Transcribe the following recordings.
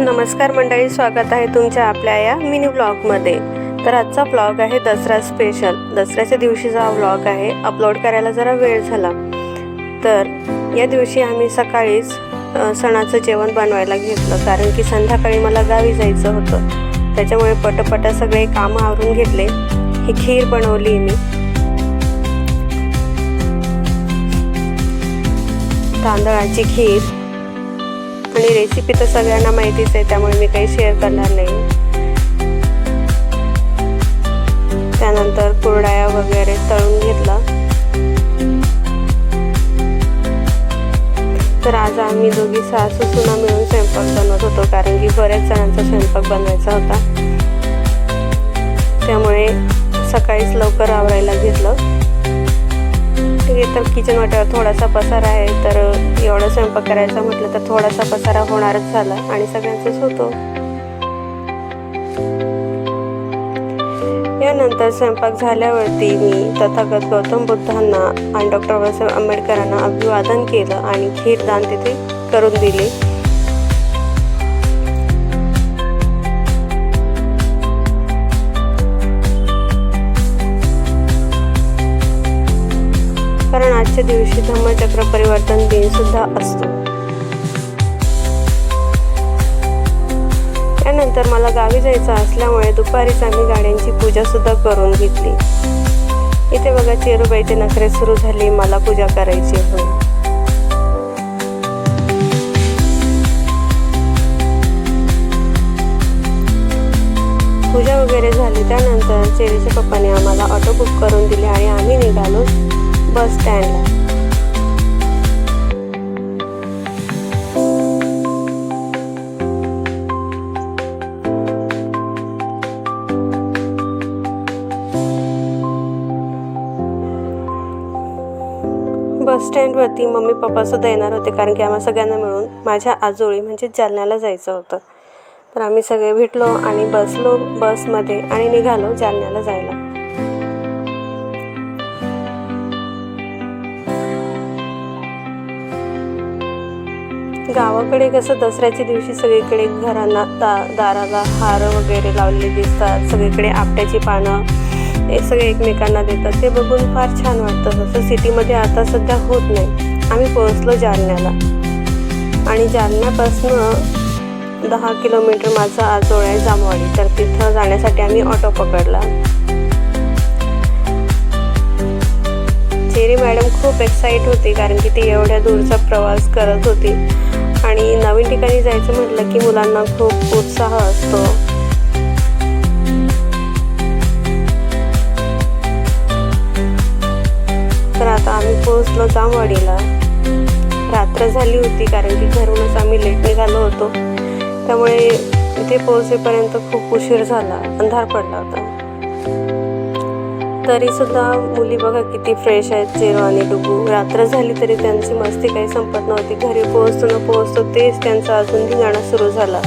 नमस्कार मंडळी स्वागत आहे तुमच्या आपल्या या मिनी ब्लॉगमध्ये. तर आजचा ब्लॉग आहे दसरा स्पेशल दसऱ्याच्या दिवशीचा हा ब्लॉग आहे अपलोड करायला जरा वेळ झाला. तर या दिवशी आम्ही सकाळीच सणाचं जेवण बनवायला घेतलं. कारण की संध्याकाळी मला गावी जायचं होतं. त्याच्यामुळे पटपटा सगळे कामं आवरून घेतले. ही खीर बनवली मी. तांदळाची खीर आणि रेसिपी तर सगळ्यांना माहितीच आहे त्यामुळे मी काही शेअर करणार नाही. त्यानंतर कुरडाया वगैरे तळून घेतला. तर आज आम्ही दोघी सासू सुना मिळून स्वयंपाक बनवत होतो कारण की बऱ्याच जणांचा स्वयंपाक बनवायचा होता. त्यामुळे सकाळीच लवकर आवरायला घेतलं. तर किचन वाट्यावर थोडासा पसारा आहे तर एवढा स्वयंपाक करायचा म्हटलं तर थोडासा पसारा होणारच झाला आणि सगळ्यांचाच होतो. यानंतर स्वयंपाक झाल्यावरती मी तथागत गौतम बुद्धांना आणि डॉक्टर बाबासाहेब आंबेडकरांना अभिवादन केलं आणि खीरदान तिथे करून दिले. कारण दिवशी धम्मचक्र परिवर्तन दिन सुद्धा असतो. त्यानंतर मला गावी जायचं असल्यामुळे दुपारीच आम्ही गाड्यांची पूजा सुद्धा करून घेतली. इथे बघा चेरूबाईचे नखरे सुरू झाले मला पूजा करायची होय पूजा वगैरे झाली त्यानंतर चेरीच्या पप्पाने आम्हाला ऑटो बुक करून दिले आणि आम्ही निघालो. बस स्टँडला बस स्टँडवरती मम्मी पप्पासुद्धा येणार होते कारण की आम्हा सगळ्यांना मिळून माझ्या आजोळी म्हणजे जालन्याला जायचं होतं. तर आम्ही सगळे भेटलो आणि बसलो बसमध्ये आणि निघालो जालन्याला जायला. गावाकडे कसं दसऱ्याच्या दिवशी सगळीकडे घरांना दा दाराला हार वगैरे लावलेले दिसतात. सगळीकडे आपट्याची पानं हे सगळे एकमेकांना देतात. ते बघून फार छान वाटतं. तसं सिटीमध्ये आता सध्या होत नाही. आम्ही पोहोचलो जालन्याला. आणि जालन्यापासनं दहा किलोमीटर माझा आजोळ आहे जामवाडी. तर तिथं जाण्यासाठी आम्ही ऑटो पकडला. चेरी मॅडम खूप एक्साईट होती कारण की ती एवढ्या दूरचा प्रवास करत होती. आणि नवीन ठिकाणी जायचं म्हटलं की मुलांना खूप उत्साह असतो. तर आता आम्ही पोहोचलो जामवाडीला. रात्र झाली होती कारण की घरूनच आम्ही लेट निघालो होतो. त्यामुळे इथे पोहोचेपर्यंत खूप उशीर झाला अंधार पडला होता. तरी सुद्धा मुली बघा किती फ्रेश आहेत चेरो आणि डुबू. रात्र झाली तरी त्यांची मस्ती काही संपत नव्हती. घरी पोहोचतो न पोहोचतो तेच त्यांचं अजून धिंगाणं सुरू झाला.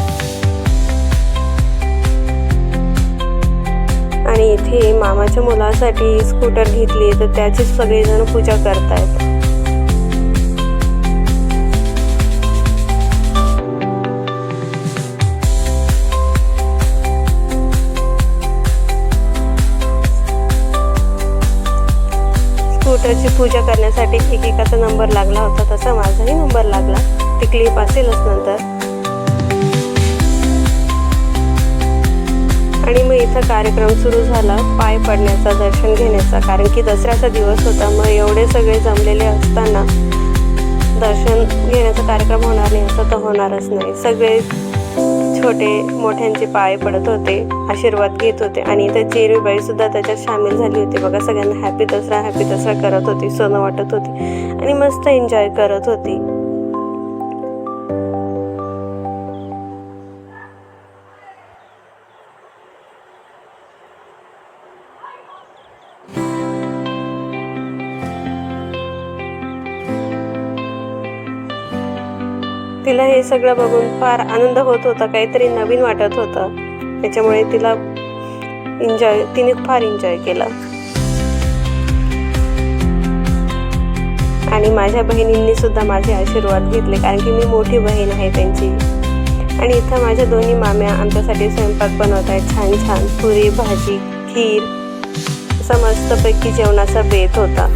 आणि इथे मामाच्या मुलासाठी स्कूटर घेतली तर त्याचीच सगळेजण पूजा करतायत. स्कूटरची पूजा करण्यासाठी एकेकाचा नंबर लागला होता तसा माझाही नंबर लागला. ती क्लिप असेलच नंतर. आणि मग इथं कार्यक्रम सुरू झाला पाय पडण्याचा दर्शन घेण्याचा. कारण की दसऱ्याचा दिवस होता मग एवढे सगळे जमलेले असताना दर्शन घेण्याचा कार्यक्रम होणार नाही असं तर होणारच नाही. सगळे छोटे मोठ्यांचे पाय पडत होते आशीर्वाद घेत होते आणि इथं चेरीबाई सुद्धा त्याच्यात सामील झाली होती. बघा सगळ्यांना हॅपी दसरा हॅपी दसरा करत होती सोनं वाटत होती आणि मस्त एन्जॉय करत होती. तिला हे सगळं बघून फार आनंद होत होता काहीतरी नवीन वाटत होतं. त्याच्यामुळे तिला एन्जॉय तिने फार एन्जॉय केला. आणि माझ्या बहिणींनी सुद्धा माझे आशीर्वाद घेतले कारण की मी मोठी बहीण आहे त्यांची. आणि इथं माझ्या दोन्ही माम्या आमच्यासाठी स्वयंपाक बनवत आहेत. छान छान पुरी भाजी खीर असा मस्तपैकी जेवणाचा बेत होता.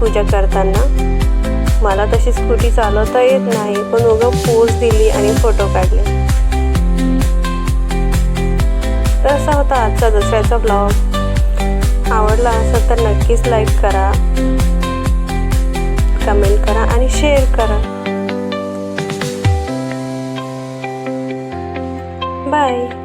पूजा करताना. मला तशी स्कूटी चालवता येत नाही पण उगं पोज दिली आणि फोटो काढले. तर असा होता आजचा दसऱ्याचा ब्लॉग आवडला असेल तर नक्कीच लाईक करा. कमेंट करा आणि शेअर करा. बाय